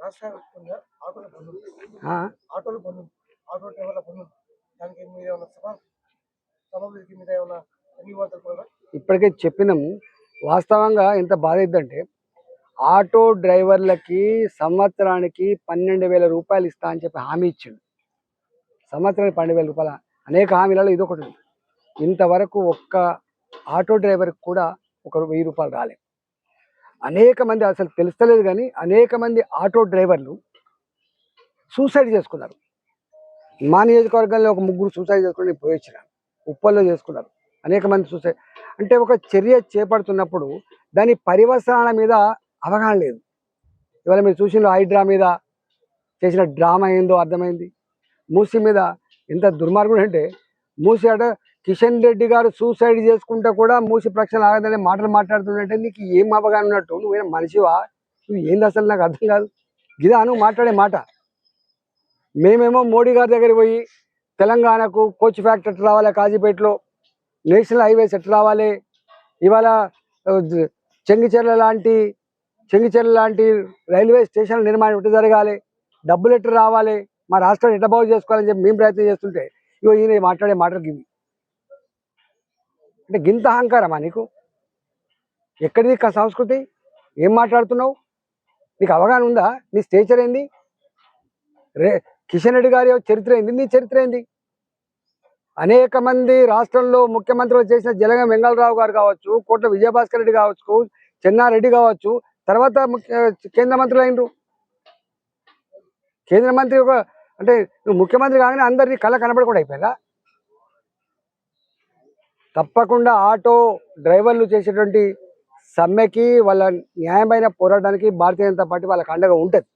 రాష్ట్ర వ్యాప్తంగా ఆటోల బంధు ఆ? ఆటోల బంధు ఆటో డ్రైవర్ల బంధు దానికి మీరు ఏమైనా సభ సభకి మీద ఏమైనా ధన్యవాదాలు కూడా ఇప్పటికే చెప్పినాము. వాస్తవంగా ఎంత బాధ అయిద్దంటే ఆటో డ్రైవర్లకి సంవత్సరానికి పన్నెండు వేల రూపాయలు ఇస్తా అని చెప్పి హామీ ఇచ్చిండు. సంవత్సరానికి పన్నెండు వేల రూపాయల. అనేక హామీలలో ఇది ఒకటి ఇంతవరకు ఒక్క ఆటో డ్రైవర్కి కూడా ఒక వెయ్యి రూపాయలు రాలేదు అనేక మంది అసలు తెలుస్తలేదు కానీ అనేక మంది ఆటో డ్రైవర్లు సూసైడ్ చేసుకున్నారు. మా నియోజకవర్గంలో ఒక ముగ్గురు సూసైడ్ చేసుకుని పోయి ఉప్పల్లో చేసుకున్నారు. అనేక మంది సూసైడ్ అంటే ఒక చర్య చేపడుతున్నప్పుడు దాని పరివసనాల మీద అవగాహన లేదు. ఇవాళ మీరు చూసిన హైడ్రా మీద చేసిన డ్రామా ఏందో అర్థమైంది. మూసి మీద ఎంత దుర్మార్గుడు అంటే మూసి అట కిషన్ రెడ్డి గారు సూసైడ్ చేసుకుంటే కూడా మూసి ప్రక్షణ ఆగదనే మాటలు మాట్లాడుతున్నట్టే నీకు ఏం అవగాహన ఉన్నట్టు? నువ్వేం మనిషివా? నువ్వు ఏంది అసలు నాకు అర్థం కాదు. ఇదా నువ్వు మాట్లాడే మాట. మేమేమో మోడీ గారి దగ్గర పోయి తెలంగాణకు కోచ్ ఫ్యాక్టరీ ఎట్లా రావాలి? కాజీపేటలో నేషనల్ హైవేస్ ఎట్లా రావాలి? ఇవాళ చెంగిచెర్ల లాంటి చెంగిచెర్ల లాంటి రైల్వే స్టేషన్ నిర్మాణం ఎట్లా జరగాలి? డబ్బులు ఎట్లా రావాలి? మా రాష్ట్రాన్ని ఎట్లా బాగు చేసుకోవాలని చెప్పి మేము ప్రయత్నం చేస్తుంటే ఇగో ఈయన మాట్లాడే మాటలు ఇవి అంటే గింత అహంకారమా నీకు? ఎక్కడిది క- సంస్కృతి? ఏం మాట్లాడుతున్నావు? నీకు అవగాహన ఉందా? నీ స్టేచర్ ఏంది? రే కిషన్ రెడ్డి గారి చరిత్ర ఏంది? నీ చరిత్ర ఏంది? అనేక మంది రాష్ట్రంలో ముఖ్యమంత్రులు చేసిన జలగం వెంగళరావు గారు కావచ్చు కోట్ల విజయభాస్కర్ రెడ్డి కావచ్చు చెన్నారెడ్డి కావచ్చు తర్వాత ముఖ్య కేంద్ర మంత్రులు అయినరు. కేంద్ర మంత్రి ఒక అంటే నువ్వు ముఖ్యమంత్రి కాగానే అందరినీ కళ కనబడకుండా అయిపోయిందా తప్పకుండా ఆటో డ్రైవర్లు చేసేటువంటి సమ్మెకి వాళ్ళ న్యాయమైన పోరాటానికి భారతీయ జనతా పార్టీ వాళ్ళకి అండగా ఉంటుంది.